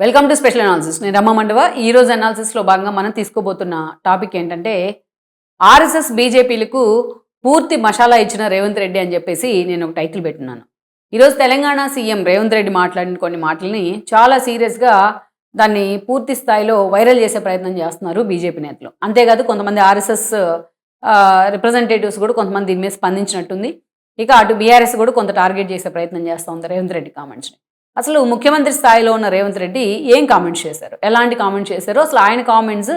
Welcome to special analysis నేను రమ్మ మండవ. ఈ రోజు భాగంగా మనం తీసుకోబోతున్న టాపిక్ ఏంటంటే ఆర్ఎస్ఎస్ బీజేపీలకు పూర్తి మసాలా ఇచ్చిన రేవంత్ రెడ్డి అని చెప్పేసి నేను ఒక టైటిల్ పెట్టినాను ఈరోజు తెలంగాణ సీఎం రేవంత్ రెడ్డి మాట్లాడిన కొన్ని మాటల్ని చాలా సీరియస్గా దాన్ని పూర్తి స్థాయిలో వైరల్ చేసే ప్రయత్నం చేస్తున్నారు బీజేపీ నేతలు. అంతేకాదు కొంతమంది ఆర్ఎస్ఎస్ రిప్రజెంటేటివ్స్ కూడా కొంతమంది దీని మీద స్పందించినట్టుంది. ఇక అటు బీఆర్ఎస్ కూడా కొంత టార్గెట్ చేసే ప్రయత్నం చేస్తూ ఉంది రేవంత్ రెడ్డి కామెంట్స్ని అసలు ముఖ్యమంత్రి స్థాయిలో ఉన్న రేవంత్ రెడ్డి ఏం కామెంట్స్ చేశారు? ఎలాంటి కామెంట్స్ చేశారు? అసలు ఆయన కామెంట్స్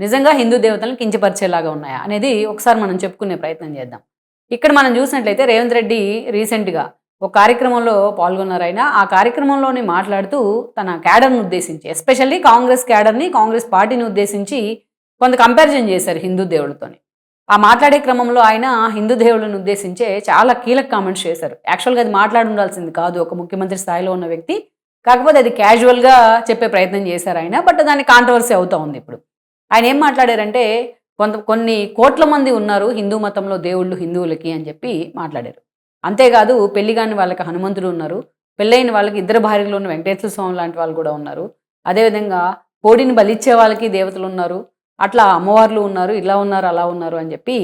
నిజంగా హిందూ దేవతలను కించపరిచేలాగా ఉన్నాయా అనేది ఒకసారి మనం చెప్పుకునే ప్రయత్నం చేద్దాం. ఇక్కడ మనం చూసినట్లయితే రేవంత్ రెడ్డి రీసెంట్గా ఒక కార్యక్రమంలో పాల్గొన్నారు ఆయన ఆ కార్యక్రమంలోనే మాట్లాడుతూ తన క్యాడర్ను ఉద్దేశించి ఎస్పెషల్లీ కాంగ్రెస్ క్యాడర్ని కాంగ్రెస్ పార్టీని ఉద్దేశించి కొంత కంపారిజన్ చేశారు హిందూ దేవుళ్ళతోని. ఆ మాట్లాడే క్రమంలో ఆయన హిందూ దేవులను ఉద్దేశించే చాలా కీలక కామెంట్స్ చేశారు. యాక్చువల్గా అది మాట్లాడి ఉండాల్సింది కాదు. ఒక ముఖ్యమంత్రి స్థాయిలో ఉన్న వ్యక్తి. కాకపోతే అది క్యాజువల్గా చెప్పే ప్రయత్నం చేశారు ఆయన. బట్ దాని కాంట్రవర్సీ అవుతూ ఉంది ఇప్పుడు. ఆయన ఏం మాట్లాడారంటే కొంత కొన్ని కోట్ల మంది ఉన్నారు హిందూ మతంలో దేవుళ్ళు హిందువులకి అని చెప్పి మాట్లాడారు. అంతేకాదు పెళ్ళి కాని వాళ్ళకి హనుమంతుడు ఉన్నారు. పెళ్ళైన వాళ్ళకి ఇద్దరు భార్యలు ఉన్న వెంకటేశ్వర స్వామి లాంటి వాళ్ళు కూడా ఉన్నారు. అదేవిధంగా కోడిని బలిచ్చే వాళ్ళకి దేవతలు ఉన్నారు. అట్లా అమ్మవార్లు ఉన్నారు ఇలా ఉన్నారు అలా ఉన్నారు అని చెప్పి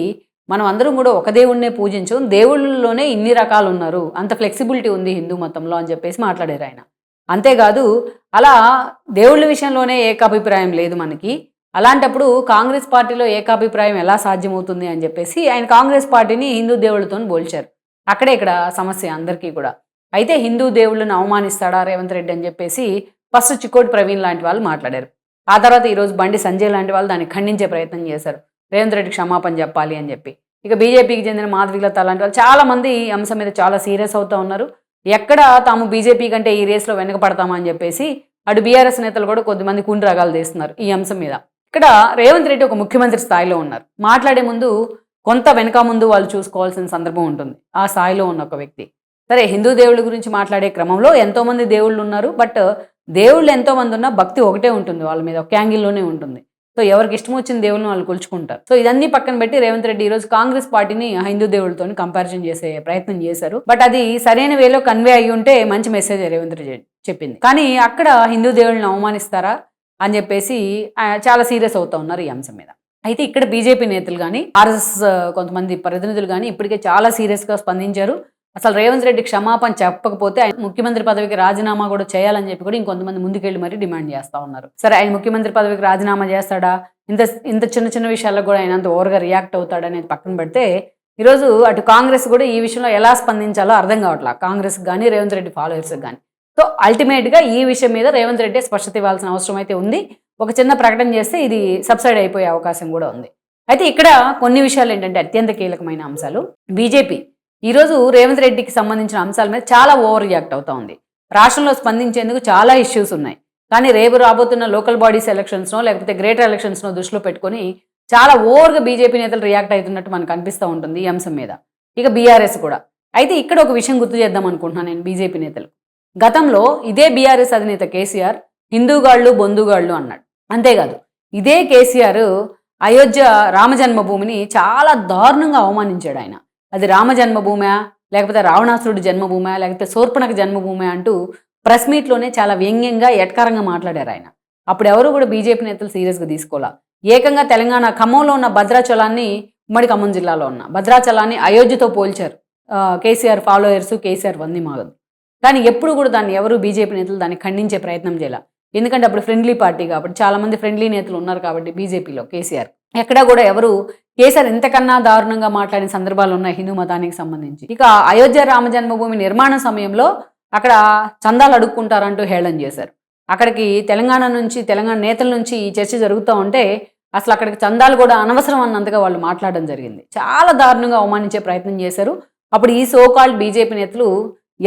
మనం అందరం కూడా ఒక దేవుణ్ణే పూజించు దేవుళ్ళలోనే ఇన్ని రకాలు ఉన్నారు అంత ఫ్లెక్సిబిలిటీ ఉంది హిందూ మతంలో అని చెప్పేసి మాట్లాడారు ఆయన. అంతేకాదు అలా దేవుళ్ళ విషయంలోనే ఏకాభిప్రాయం లేదు మనకి. అలాంటప్పుడు కాంగ్రెస్ పార్టీలో ఏకాభిప్రాయం ఎలా సాధ్యమవుతుంది అని చెప్పేసి ఆయన కాంగ్రెస్ పార్టీని హిందూ దేవుళ్ళతో పోల్చారు. అక్కడే ఇక్కడ సమస్య అందరికీ కూడా. అయితే హిందూ దేవుళ్ళను అవమానిస్తాడా రేవంత్ రెడ్డి అని చెప్పేసి ఫస్ట్ చిక్కోటి ప్రవీణ్ లాంటి వాళ్ళు మాట్లాడారు. ఆ తర్వాత ఈరోజు బండి సంజయ్ లాంటి వాళ్ళు దాన్ని ఖండించే ప్రయత్నం చేశారు. రేవంత్ రెడ్డి క్షమాపణ చెప్పాలి అని చెప్పి. ఇక బీజేపీకి చెందిన మాధవిలత లాంటి వాళ్ళు చాలా మంది ఈ అంశం మీద చాలా సీరియస్ అవుతూ ఉన్నారు. ఎక్కడ తాము బీజేపీ కంటే ఈ రేస్లో వెనకపడతామని చెప్పేసి అటు బీఆర్ఎస్ నేతలు కూడా కొద్దిమంది కుండి రగాలు తీస్తున్నారు ఈ అంశం మీద. ఇక్కడ రేవంత్ రెడ్డి ఒక ముఖ్యమంత్రి స్థాయిలో ఉన్నారు. మాట్లాడే ముందు కొంత వెనక ముందు వాళ్ళు చూసుకోవాల్సిన సందర్భం ఉంటుంది. ఆ స్థాయిలో ఉన్న ఒక వ్యక్తి. సరే హిందూ దేవుళ్ళ గురించి మాట్లాడే క్రమంలో ఎంతోమంది దేవుళ్ళు ఉన్నారు. బట్ దేవుళ్ళు ఎంతోమంది ఉన్నా భక్తి ఒకటే ఉంటుంది వాళ్ళ మీద ఒక యాంగిల్లోనే ఉంటుంది. సో ఎవరికి ఇష్టం వచ్చిన దేవుళ్ళని వాళ్ళు కొలుచుకుంటారు. సో ఇదన్నీ పక్కన పెట్టి రేవంత్ రెడ్డి ఈరోజు కాంగ్రెస్ పార్టీని హిందూ దేవుళ్ళతో కంపారిజన్ చేసే ప్రయత్నం చేశారు. బట్ అది సరైన వేలో కన్వే అయ్యి ఉంటే మంచి మెసేజ్ రేవంత్ రెడ్డి చెప్పింది. కానీ అక్కడ హిందూ దేవుళ్ళని అవమానిస్తారా అని చెప్పేసి చాలా సీరియస్ అవుతా ఉన్నారు ఈ అంశం మీద. అయితే ఇక్కడ బీజేపీ నేతలు కానీ ఆర్ఎస్ఎస్ కొంతమంది ప్రతినిధులు కానీ ఇప్పటికే చాలా సీరియస్గా స్పందించారు. అసలు రేవంత్ రెడ్డి క్షమాపణ చెప్పకపోతే ఆయన ముఖ్యమంత్రి పదవికి రాజీనామా కూడా చేయాలని చెప్పి కూడా ఇంకొంతమంది ముందుకెళ్ళి మరీ డిమాండ్ చేస్తా ఉన్నారు. సరే ఆయన ముఖ్యమంత్రి పదవికి రాజీనామా చేస్తాడా? ఇంత ఇంత చిన్న చిన్న విషయాలకు కూడా ఆయన అంత ఓవర్గా రియాక్ట్ అవుతాడా అనేది పక్కన పెడితే ఈరోజు అటు కాంగ్రెస్ కూడా ఈ విషయంలో ఎలా స్పందించాలో అర్థం కావట్లా. కాంగ్రెస్ కానీ రేవంత్ రెడ్డి ఫాలోవర్స్ కానీ సో అల్టిమేట్గా ఈ విషయం మీద రేవంత్ రెడ్డి స్పష్టత ఇవ్వాల్సిన అవసరం అయితే ఉంది. ఒక చిన్న ప్రకటన చేస్తే ఇది సబ్సైడ్ అయిపోయే అవకాశం కూడా ఉంది. అయితే ఇక్కడ కొన్ని విషయాలు ఏంటంటే అత్యంత కీలకమైన అంశాలు. బీజేపీ ఈరోజు రేవంత్ రెడ్డికి సంబంధించిన అంశాల మీద చాలా ఓవర్ రియాక్ట్ అవుతా ఉంది. రాష్ట్రంలో స్పందించేందుకు చాలా ఇష్యూస్ ఉన్నాయి. కానీ రేపు రాబోతున్న లోకల్ బాడీస్ ఎలక్షన్స్నో లేకపోతే గ్రేటర్ ఎలక్షన్స్నో దృష్టిలో పెట్టుకొని చాలా ఓవర్గా బీజేపీ నేతలు రియాక్ట్ అవుతున్నట్టు మనకు అనిపిస్తూ ఉంటుంది ఈ అంశం మీద. ఇక బీఆర్ఎస్ కూడా. అయితే ఇక్కడ ఒక విషయం గుర్తు చేద్దాం అనుకుంటున్నాను నేను బీజేపీ నేతలు గతంలో ఇదే బీఆర్ఎస్ అధినేత కేసీఆర్ హిందూగాళ్ళు బొందుగాళ్ళు అన్నాడు. అంతేకాదు ఇదే కేసీఆర్ అయోధ్య రామ జన్మభూమిని చాలా దారుణంగా అవమానించాడు ఆయన. అది రామ జన్మభూమా లేకపోతే రావణాసురుడు జన్మభూమా లేకపోతే శూర్పణక జన్మభూమి అంటూ ప్రెస్ మీట్లోనే చాలా వ్యంగ్యంగా ఎట్కారంగా మాట్లాడారు ఆయన. అప్పుడు ఎవరు కూడా బీజేపీ నేతలు సీరియస్గా తీసుకోవాలా ఏకంగా తెలంగాణ ఖమ్మంలో ఉన్న భద్రాచలాన్ని ఉమ్మడి ఖమ్మం జిల్లాలో ఉన్న భద్రాచలాన్ని అయోధ్యతో పోల్చారు. కేసీఆర్ ఫాలోయర్స్ కేసీఆర్ వంది మాగదు కానీ ఎప్పుడు కూడా దాన్ని ఎవరు బీజేపీ నేతలు దాన్ని ఖండించే ప్రయత్నం చేయాలి. ఎందుకంటే అప్పుడు ఫ్రెండ్లీ పార్టీ కాబట్టి చాలా మంది ఫ్రెండ్లీ నేతలు ఉన్నారు కాబట్టి బీజేపీలో కేసీఆర్. ఎక్కడా కూడా ఎవరు కేసీఆర్ ఇంతకన్నా దారుణంగా మాట్లాడిన సందర్భాలు ఉన్నాయి హిందూ మతానికి సంబంధించి. ఇక అయోధ్య రామ జన్మభూమి నిర్మాణ సమయంలో అక్కడ చందాలు అడుక్కుంటారంటూ హేళన చేశారు. అక్కడికి తెలంగాణ నుంచి తెలంగాణ నేతల నుంచి ఈ చర్చ జరుగుతూ ఉంటే అసలు అక్కడికి చందాలు కూడా అనవసరం అన్నంతగా వాళ్ళు మాట్లాడడం జరిగింది. చాలా దారుణంగా అవమానించే ప్రయత్నం చేశారు. అప్పుడు ఈ సోకాల్డ్ బీజేపీ నేతలు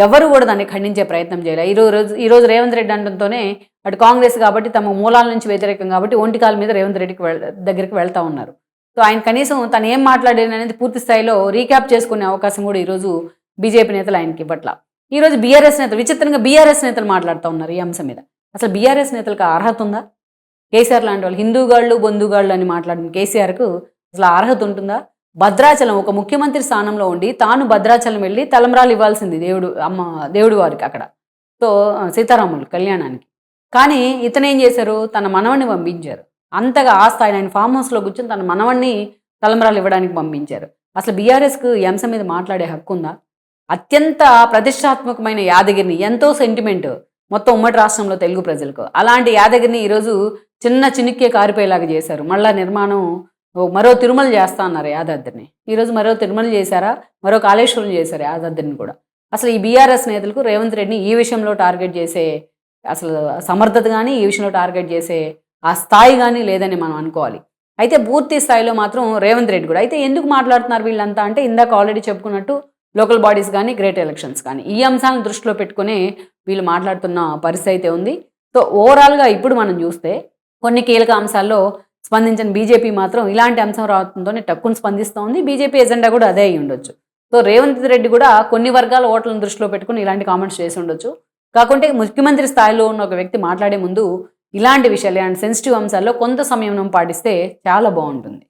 ఎవరు కూడా దాన్ని ఖండించే ప్రయత్నం చేయలేదు ఈరోజు ఈరోజు ఈ రోజు రేవంత్ రెడ్డి అనడంతోనే అటు కాంగ్రెస్ కాబట్టి తమ మూలాల నుంచి వ్యతిరేకం కాబట్టి ఒంటికాల మీద రేవంత్ రెడ్డికి వెళ్ దగ్గరికి వెళ్తా ఉన్నారు. సో ఆయన కనీసం తను ఏం మాట్లాడాను అనేది పూర్తి స్థాయిలో రీక్యాప్ చేసుకునే అవకాశం కూడా ఈరోజు బీజేపీ నేతలు ఆయనకి ఇవ్వట్ల. ఈరోజు బీఆర్ఎస్ నేతలు విచిత్రంగా బీఆర్ఎస్ నేతలు మాట్లాడుతూ ఉన్నారు ఈ అంశం మీద. అసలు బీఆర్ఎస్ నేతలకు అర్హత ఉందా? కేసీఆర్ లాంటి వాళ్ళు హిందూగాళ్ళు బంధుగాళ్ళు అని మాట్లాడిన కేసీఆర్కు అసలు అర్హత ఉంటుందా? భద్రాచలం ఒక ముఖ్యమంత్రి స్థానంలో ఉండి తాను భద్రాచలం వెళ్ళి తలమరాలు ఇవ్వాల్సింది దేవుడు అమ్మ దేవుడు వారికి అక్కడ. సో సీతారాములు కళ్యాణానికి. కానీ ఇతను ఏం చేశారు? తన మనవణ్ణి పంపించారు. అంతగా ఆస్థ ఆయన ఫామ్ హౌస్లో కూర్చొని తన మనవణ్ణి తలంబరాలు ఇవ్వడానికి పంపించారు. అసలు బీఆర్ఎస్కు ఈ అంశం మీద మాట్లాడే హక్కు ఉందా? అత్యంత ప్రతిష్టాత్మకమైన యాదగిరిని ఎంతో సెంటిమెంట్ మొత్తం ఉమ్మడి రాష్ట్రంలో తెలుగు ప్రజలకు. అలాంటి యాదగిరిని ఈరోజు చిన్న చినిక్కే కారిపోయేలాగా చేశారు. మళ్ళా నిర్మాణం మరో తిరుమల చేస్తా అన్నారు యాదాద్రిని. ఈరోజు మరో తిరుమల చేశారా? మరో కాళేశ్వరం చేశారు యాదాద్రిని కూడా. అసలు ఈ బీఆర్ఎస్ నేతలకు రేవంత్ రెడ్డిని ఈ విషయంలో టార్గెట్ చేసే అసలు సమర్థత కానీ ఈ విషయంలో టార్గెట్ చేసే ఆ స్థాయి కానీ లేదని మనం అనుకోవాలి. అయితే పూర్తి స్థాయిలో మాత్రం రేవంత్ రెడ్డి కూడా. అయితే ఎందుకు మాట్లాడుతున్నారు వీళ్ళంతా అంటే ఇందాక ఆల్రెడీ చెప్పుకున్నట్టు లోకల్ బాడీస్ కానీ గ్రేట్ ఎలక్షన్స్ కానీ ఈ అంశాలను దృష్టిలో పెట్టుకునే వీళ్ళు మాట్లాడుతున్న పరిస్థితి అయితే ఉంది. సో ఓవరాల్గా ఇప్పుడు మనం చూస్తే కొన్ని కీలక అంశాల్లో స్పందించిన బీజేపీ మాత్రం ఇలాంటి అంశం రావడంతోనే టక్కుని స్పందిస్తూ ఉంది. బీజేపీ ఎజెండా కూడా అదే అయి ఉండొచ్చు. సో రేవంత్ రెడ్డి కూడా కొన్ని వర్గాల ఓట్లను దృష్టిలో పెట్టుకుని ఇలాంటి కామెంట్స్ చేసి ఉండొచ్చు. కాకుంటే ముఖ్యమంత్రి స్థాయిలో ఉన్న ఒక వ్యక్తి మాట్లాడే ముందు ఇలాంటి విషయాలు ఇలాంటి సెన్సిటివ్ అంశాల్లో కొంత సమయం పాటిస్తే చాలా బాగుంటుంది.